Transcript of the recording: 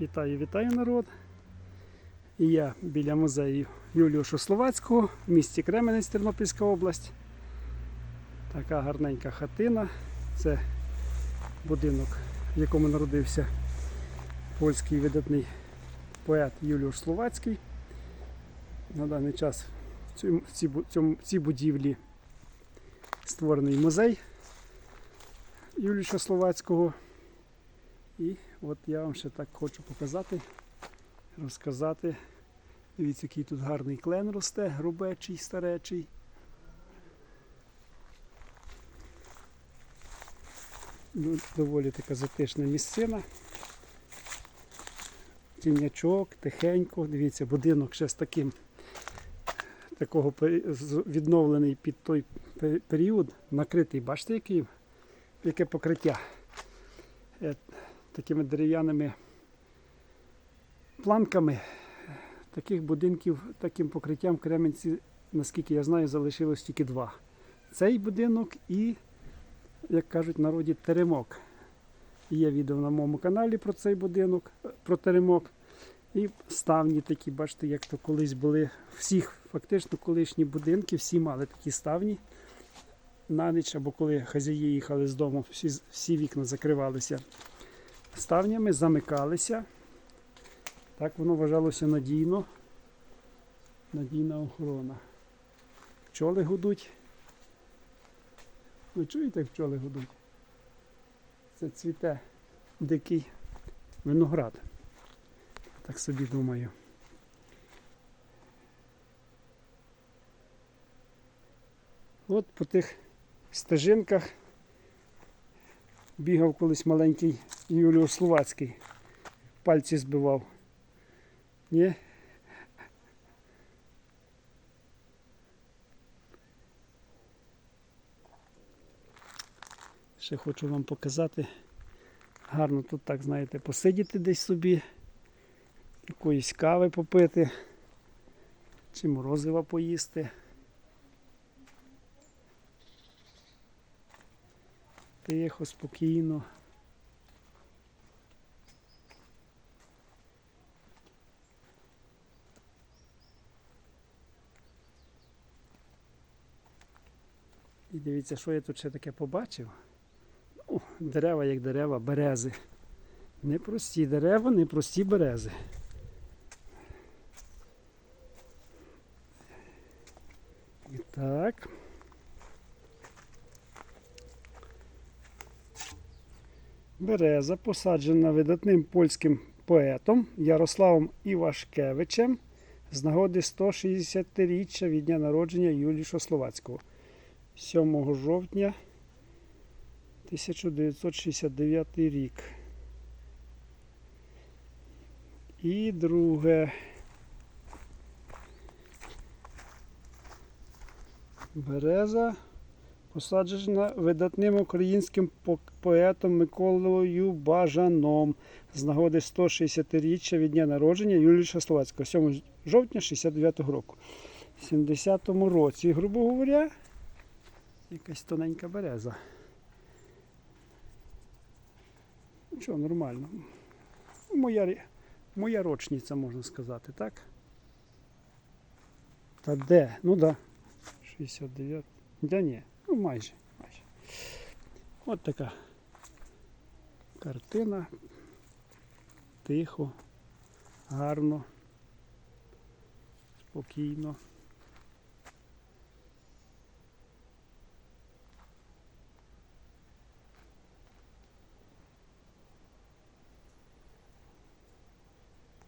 Вітаю, вітаю народ. І я біля музею Юліуша Словацького в місті Кременець, Тернопільська область. Така гарненька хатина. Це будинок, в якому народився польський видатний поет Юліуш Словацький. На даний час в цій, будівлі створений музей Юліша Словацького. І от я вам ще так хочу показати, розказати. Дивіться, який тут гарний клен росте, грубечий, старечий. Ну, Доволі така затишна місцина. Тінячок, тихенько. Дивіться, будинок ще з таким такого відновлений під той період, накритий. Бачите, який, яке покриття? Такими дерев'яними планками. Таких будинків, таким покриттям в Кременці, наскільки я знаю, залишилось тільки два. Цей будинок і, як кажуть в народі, теремок. Є відео на моєму каналі про цей будинок, про теремок. І ставні такі, бачите, як то колись були. Всіх фактично колишні будинки, всі мали такі ставні. На ніч або коли хазяї їхали з дому, всі, всі вікна закривалися ставнями, замикалися. Так воно вважалося надійно. Надійна охорона. Пчоли гудуть. Ви чуєте, як пчоли гудуть? Це цвіте дикий виноград. Так собі думаю. От по тих стежинках бігав колись маленький Юліус Словацький. Пальці збивав. Ні? Ще хочу вам показати. Гарно тут так, знаєте, посидіти десь собі, якоїсь кави попити, чи морозива поїсти. Тихо, спокійно. І дивіться, що я тут ще таке побачив. Ну, дерева як дерева, берези. Непрості дерева, непрості берези. І так. Береза посаджена видатним польським поетом Ярославом Івашкевичем з нагоди 160-річчя від дня народження Юліша Словацького 7 жовтня 1969 рік. І друге. Береза посаджена видатним українським поетом Миколою Бажаном з нагоди 160-річчя від дня народження Юліша Словацького 7 жовтня 69 року. В 70-му році, грубо говоря, якась тоненька береза. Ну що, нормально. Моя, моя рочниця, можна сказати, так? Та де? Ну да. 69. Да ні, ну майже. майже. От така картина. Тихо, гарно, спокійно.